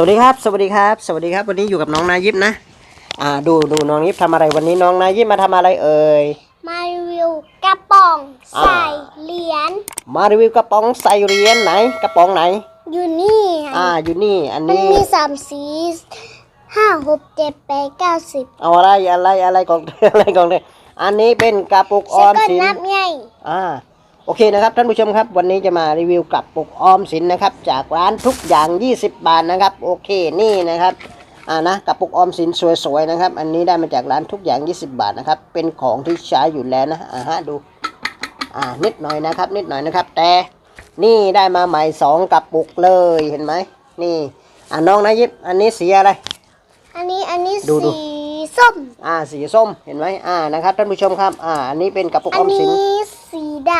วัสดีครับ สวัสดีครับ สวัสดีครับ วันนี้อยู่กับน้องนายิบนะ อ่า ดูดูน้องยิบทำอะไรวันนี้น้องนายิบมาทำอะไรเอ่ย มารีวิวกระป๋องอ่าใส่เหรียญ มารีวิวกระป๋องใส่เหรียญไหน กระป๋องไหน อยู่นี่ไงอ่า อยู่นี่ อันมันนี้มีสามสีห้าหกเจ็ดแปดเก้าสิบเอาอะไรอะไรอะไรของอะไรของเนี่ยอันนี้เป็นกระปุกอฉัอนมก็สินนับไงอ่า โอเคนะครับท่านผู้ชมครับ วันนี้จะมารีวิวกระปุกออมสินนะครับ จากร้านทุกอย่าง 20 บาทนะครับ โอเคนี่นะครับอ่านะกระปุกออมสินสวยๆนะครับ อันนี้ได้มาจากร้านทุกอย่าง 20 บาทนะครับ เป็นของที่ใช้อยู่แล้วนะอ่าฮะดูอ่านิดหน่อยนะครับ นิดหน่อยนะครับ แต่นี่ได้มาใหม่สองกระปุกเลยเห็นไหมนี่อ่าน้องนะยิบอันนี้สีอะไร อันนี้อันนี้ดูดู สีส้ม อ่าสีส้มเห็นไหมอ่านะครับท่านผู้ชมครับ อ่าอันนี้เป็นกระปุกอัอนอมสิน นี้สี ด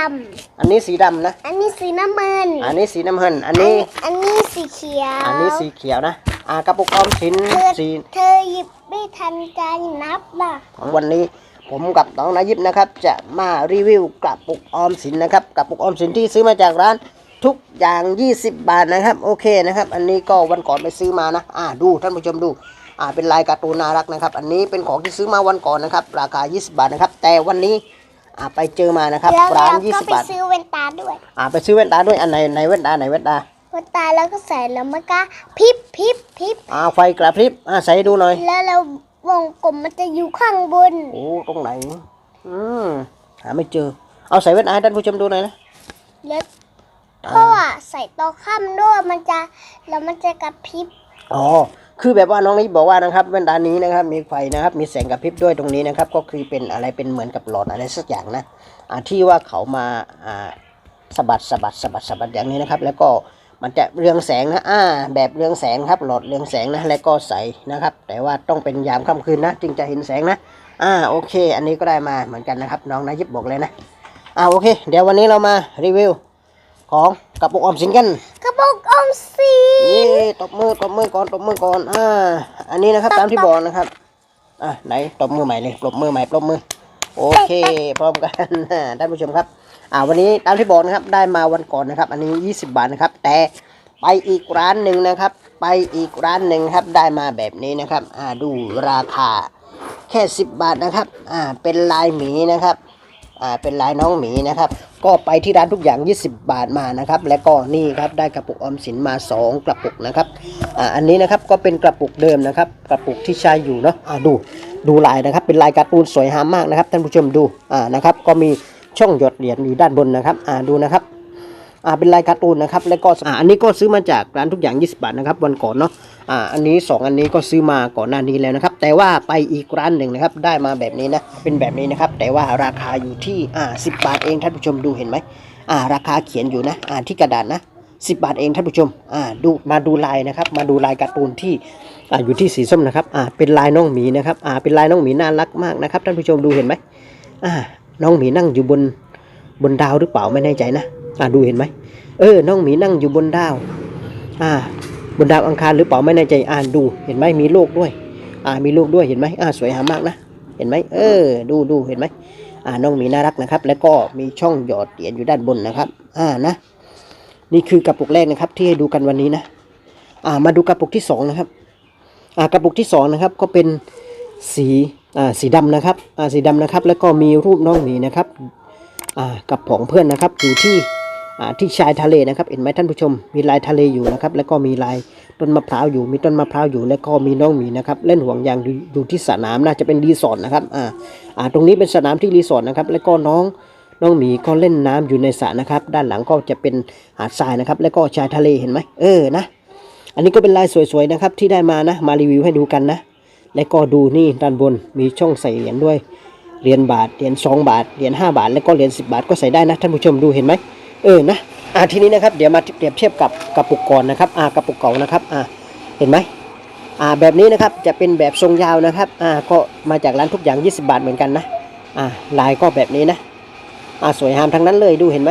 อันนี้สีดำนะำ อันนี้สีน้ำมันอันนี้สีน้ำเงิน อันนี้ อันนี้สีเขียว อันนี้สีเขียวนะ อ่ากระปุกออมสินเธอสีเธอหยิบไม่ทันใจนับล่ะ ของวันนี้ ผมกับน้องนายิบนะครับ จะมารีวิวกระปุกออมสินนะครับ กระปุกออมสินที่ซื้อมาจากร้านทุกอย่าง 20 บาทนะครับ โอเคนะครับ อันนี้ก็วันก่อนไปซื้อมานะ อ่าดูท่านผู้ชมดู อ่าเป็นลายการ์ตูนน่ารักนะครับ อันนี้เป็นของที่ซื้อมาวันก่อนนะครับ ราคา 20 บาทนะครับ แต่วันนี้ อ่าไปเจอมานะครับแล้วร้านเราก็20ไปบาทซื้อเวนตาด้วยอ่าไปซื้อแว่นตาด้วยอันไหนไหนแว่นตาไหนแว่นตาเวนตาแล้วก็ใส่แล้วมันก็พริบพริบพริบอ่าไฟกระพริบอ่าใส่ให้ดูหน่อยแล้วเราวงกลมมันจะอยู่ข้างบนโอ้ตรงไหนอืมหาไม่เจอ เอาใส่แว่นตาให้ท่านผู้ชมดูหน่อยนะแล้วพ่อใส่ต่อข้ามด้วยมันจะแล้วมันจะกระพริบอ๋อ คือแบบว่าน้องนี้บอกว่านะครับแว่นตานี้นะครับ มีไฟนะครับ มีแสงกระพริบด้วยตรงนี้นะครับ ก็คือเป็นอะไรเป็นเหมือนกับหลอดอะไรสักอย่างนะอ่าที่ว่าเขามาอ่าสะบัดสะบัดสะบัดสะบัดอย่างนี้นะครับ แล้วก็มันจะเรืองแสงนะอ่าแบบเรืองแสงครับหลอดเรืองแสงนะแล้วก็ใสนะครับ แต่ว่าต้องเป็นยามค่ำคืนนะ จึงจะเห็นแสงนะอ่าโอเค อันนี้ก็ได้มาเหมือนกันนะครับ น้องนายิบบอกเลยนะอ่าโอเค เดี๋ยววันนี้เรามารีวิวของกระปุกออมสินกันกระปุกออมสิเย้ นตบมือตบมือก่อนตบมือก่อนอ่าอันนี้นะครับตามที่บอกนะครับอะไหนตบมือใหม่เลยปรบมือใหม่ปรบมือ โอเค พร้อมกันอ่าท่านผู้ชมครับ อ่าวันนี้ตามที่บอกนะครับได้มาวันก่อนนะครับ อันนี้ 20 บาทนะครับ แต่ไปอีกร้านหนึ่งนะครับ ไปอีกร้านหนึ่งครับได้มาแบบนี้นะครับ อ่าดูราคาแค่ 10 บาทนะครับ อ่าเป็นลายหมีนะครับ อ่าเป็นลายน้องหมีนะครับ ก็ไปที่ร้านทุกอย่าง 20 บาทมานะครับ และก็นี่ครับได้กระปุกออมสินมา 2 กระปุกนะครับอ่าอันนี้นะครับก็เป็นกระปุกเดิมนะครับ กระปุกที่ใช้อยู่เนาะอ่าดูดูลายนะครับ เป็นลายการ์ตูนสวยงามมากนะครับท่านผู้ชมดูอ่านะครับก็มีช่องหยดเหรียญอยู่ด้านบนนะครับอ่าดูนะครับอ่าเป็นลายการ์ตูนนะครับแล้วก็อ่าอันนี้ก็ซื้อมาจากร้านทุกอย่าง 20 บาทนะครับวันก่อนเนาะ อ่าอันนี้ 2 อันนี้ก็ซื้อมาก่อนหน้านี้แล้วนะครับ แต่ว่าไปอีกร้านหนึ่งนะครับ ได้มาแบบนี้นะ เป็นแบบนี้นะครับ แต่ว่าราคาอยู่ที่อ่า10บาทเองท่านผู้ชมดูเห็นไหมอ่า ราคาเขียนอยู่นะ อ่าที่กระดาษนะ10 บาทเองท่านผู้ชม อ่า ดูมาดูลายนะครับ มาดูลายการ์ตูนที่ อ่า อยู่ที่สีส้มนะครับ อ่า เป็นลายน้องหมีนะครับ อ่า เป็นลายน้องหมีน่ารักมากนะครับท่านผู้ชมดูเห็นไหมอ่า น้องหมีนั่งอยู่บน บนดาวหรือเปล่าไม่แน่ใจนะ อ่า ดูเห็นไหม เออ น้องหมีนั่งอยู่บนดาว อ่า บนดาวอังคารหรือเปล่าไม่แน่ใจอ่านดู เห็นไหมมีโลกด้วย อ่ามีโลกด้วยเห็นไหมอ่าสวยงามมากนะ เห็นไหมเออ ดูดูเห็นไหมอ่าน้องหมีน่ารักนะครับ แล้วก็มีช่องหยอดเหรียญอยู่ด้านบนนะครับ อ่านะ นี่คือกระปุกแรกนะครับ ที่ให้ดูกันวันนี้นะ อ่ามาดูกระปุกที่สองนะครับ อ่ากระปุกที่สองนะครับก็เป็นสีอ่าสีดำนะครับอ่าสีดำนะครับ แล้วก็มีรูปน้องหมีนะครับ อ่ากับผองเพื่อนนะครับอยู่ที่ ที่ชายทะเลนะครับเห็นไหมท่านผู้ชม มีลายทะเลอยู่นะครับ แล้วก็มีลายต้นมะพร้าวอยู่ มีต้นมะพร้าวอยู่ แล้วก็มีน้องหมีนะครับ เล่นห่วงยางอยู่ที่สระน้ำน่าจะเป็นรีสอร์ทนะครับอ่าอ่าตรงนี้เป็นสนามที่รีสอร์ทนะครับ แล้วก็น้องน้องหมีก็เล่นน้ำอยู่ในสระนะครับ ด้านหลังก็จะเป็นหาดทรายนะครับ แล้วก็ชายทะเลเห็นไหมเออนะ อันนี้ก็เป็นลายสวยๆนะครับที่ได้มานะ มารีวิวให้ดูกันนะ แล้วก็ดูนี่ด้านบนมีช่องใส่เหรียญด้วย เหรียญบาท เหรียญ2บาท เหรียญ5บาท แล้วก็เหรียญ10 บาทก็ใส่ได้นะท่านผู้ชมดูเห็นไหม เออนะอ่าทีนี้นะครับเดี๋ยวมาเปรียบเทียบกับกระปุกก่อนนะครับอ่ากระปุกเก่านะครับอ่าเห็นไหมอ่าแบบนี้นะครับจะเป็นแบบทรงยาวนะครับอ่าก็มาจากร้านทุกอย่าง 20 บาทเหมือนกันนะอ่าลายก็แบบนี้นะอ่าสวยงามทั้งนั้นเลยดูเห็นไหม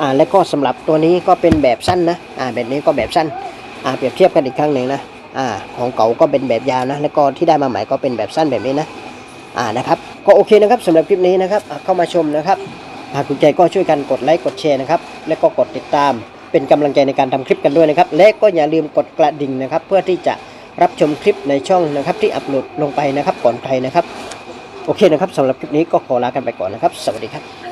อ่าแล้วก็สำหรับตัวนี้ก็เป็นแบบสั้นนะอ่าแบบนี้ก็แบบสั้นอ่าเปรียบเทียบกันอีกครั้งหนึ่งนะอ่าของเก่าก็เป็นแบบยาวนะแล้วก็ที่ได้มาใหม่ก็เป็นแบบสั้นแบบนี้นะอ่านะครับก็โอเคนะครับสำหรับคลิปนี้นะครับเข้ามาชมนะครับ หากถูกใจก็ช่วยกันกดไลค์กดแชร์นะครับ และก็กดติดตาม เป็นกำลังใจในการทำคลิปกันด้วยนะครับ และก็อย่าลืมกดกระดิ่งนะครับ เพื่อที่จะรับชมคลิปในช่องนะครับ ที่อัปโหลดลงไปนะครับก่อนใครนะครับ โอเคนะครับสำหรับคลิปนี้ก็ขอลากันไปก่อนนะครับ สวัสดีครับ